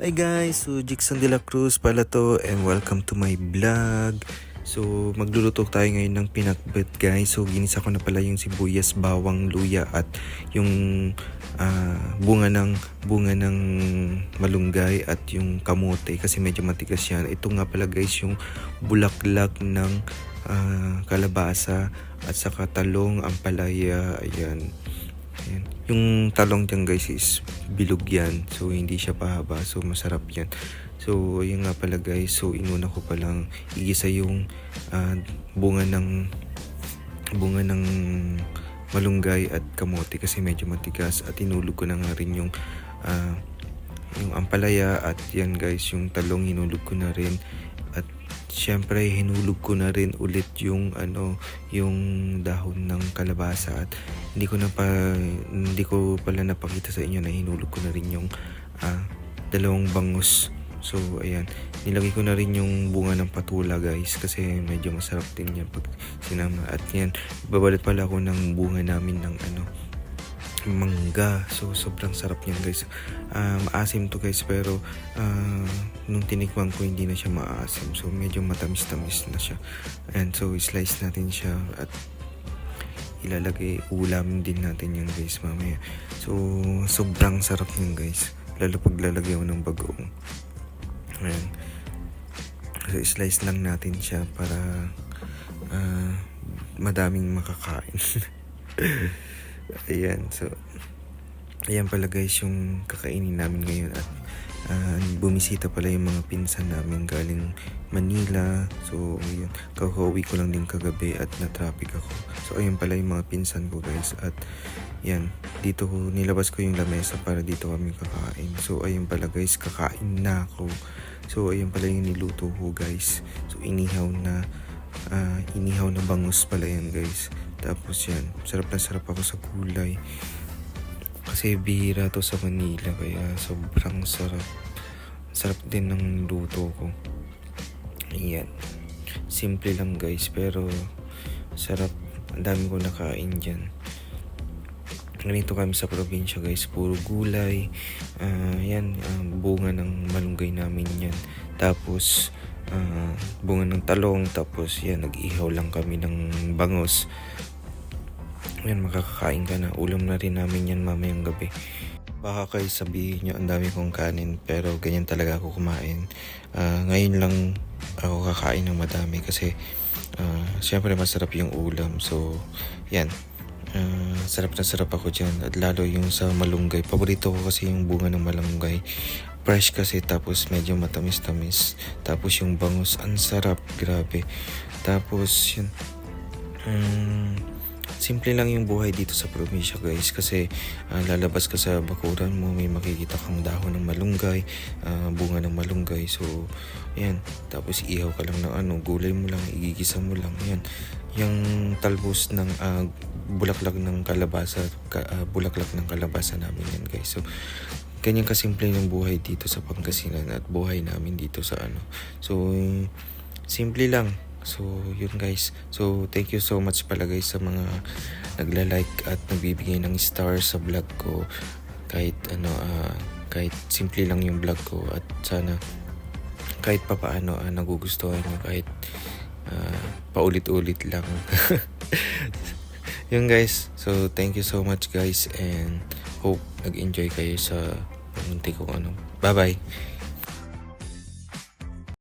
Hi guys, so Jixon de la Cruz pala to and welcome to my vlog. So magluluto tayo ngayon ng pinakbet guys. So ginisa ko na pala yung sibuyas, bawang, luya at yung ah, bunga ng bunga ng malunggay at yung kamote kasi medyo matigas yan. Ito nga pala guys yung bulaklak ng ah, kalabasa at saka talong, ampalaya, ayan. Ayan. Yung talong dyan guys is bilog yan. So hindi siya pahaba. So masarap yan. So ayun nga pala guys. So inuna ko palang igisa yung ah, bunga ng bunga ng malunggay at kamote kasi medyo matigas at inulog ko na nga rin yung ah, yung ampalaya at yan guys yung talong hinulog ko na rin syempre hinulog ko na rin ulit yung ano yung dahon ng kalabasa at hindi ko na pa hindi ko pala napakita sa inyo na hinulog ko na rin yung ah, dalawang bangus. So ayan. Nilagay ko na rin yung bunga ng patula guys kasi medyo masarap din yan pag sinama. At yan babalat pala ako ng bunga namin ng ano mangga. So, sobrang sarap niyan guys. Ah, maasim to guys pero ah, nung tinikman ko hindi na siya maasim. So, medyo matamis-tamis na siya. And so, slice natin siya at ilalagay, ulam din natin yan guys mamaya. So, sobrang sarap niyan guys. Lalo pag lalagay mo ng bagoong. Ayan. So, slice lang natin siya para ah, madaming makakain. Ayan, so Ayan pala guys yung kakainin namin ngayon at ah, bumisita pala yung mga pinsan namin galing Manila. So ayun, kakauwi ko lang din kagabi at na-traffic ako. So ayun pala yung mga pinsan ko guys at yan, dito ko nilabas ko yung lamesa para dito kami kakain. So ayun pala guys, kakain na ako. So ayun pala yung niluto ko guys. So inihaw na ah, inihaw na bangus pala yan guys. Tapos yan, sarap na sarap ako sa gulay. Kasi bihira to sa Manila kaya sobrang sarap. Sarap din ng luto ko. Ayan. Simple lang guys pero sarap. Ang dami ko nakain dyan. Ganito kami sa probinsya guys. Puro gulay. Ah, yan. ah, bunga ng malunggay namin yan. Tapos ah, bunga ng talong. Tapos yan. Nag-ihaw lang kami ng bangos. Yan, makakakain ka na. Ulam na rin namin yan mamayang gabi. Baka kayo sabihin nyo, ang dami kong kanin, pero ganyan talaga ako kumain. Ah, ngayon lang ako kakain ng madami kasi ah, syempre masarap yung ulam. So, yan. Ah, sarap na sarap ako dyan. At lalo yung sa malunggay. Paborito ko kasi yung bunga ng malunggay. Fresh kasi tapos medyo matamis-tamis. Tapos yung bangus, ang sarap. Grabe. Tapos yun. Mm, simple lang yung buhay dito sa probinsya guys kasi ah, lalabas ka sa bakuran mo may makikita kang dahon ng malunggay ah, bunga ng malunggay so yan tapos ihaw ka lang ng ano gulay mo lang igigisa mo lang yan yung talbos ng ah, bulaklak ng kalabasa ka, ah, bulaklak ng kalabasa namin yan guys so ganyan kasimple yung buhay dito sa Pangasinan at buhay namin dito sa ano so simple lang So, yun guys. So, thank you so much pala guys sa mga nagla-like at nagbibigay ng stars sa vlog ko. Kahit ano, ah, kahit simple lang yung vlog ko at sana kahit pa paano ah, nagugustuhan nyo kahit ah, paulit-ulit lang. yun guys. So, thank you so much guys and hope nag-enjoy kayo sa munti kong ano. Bye-bye.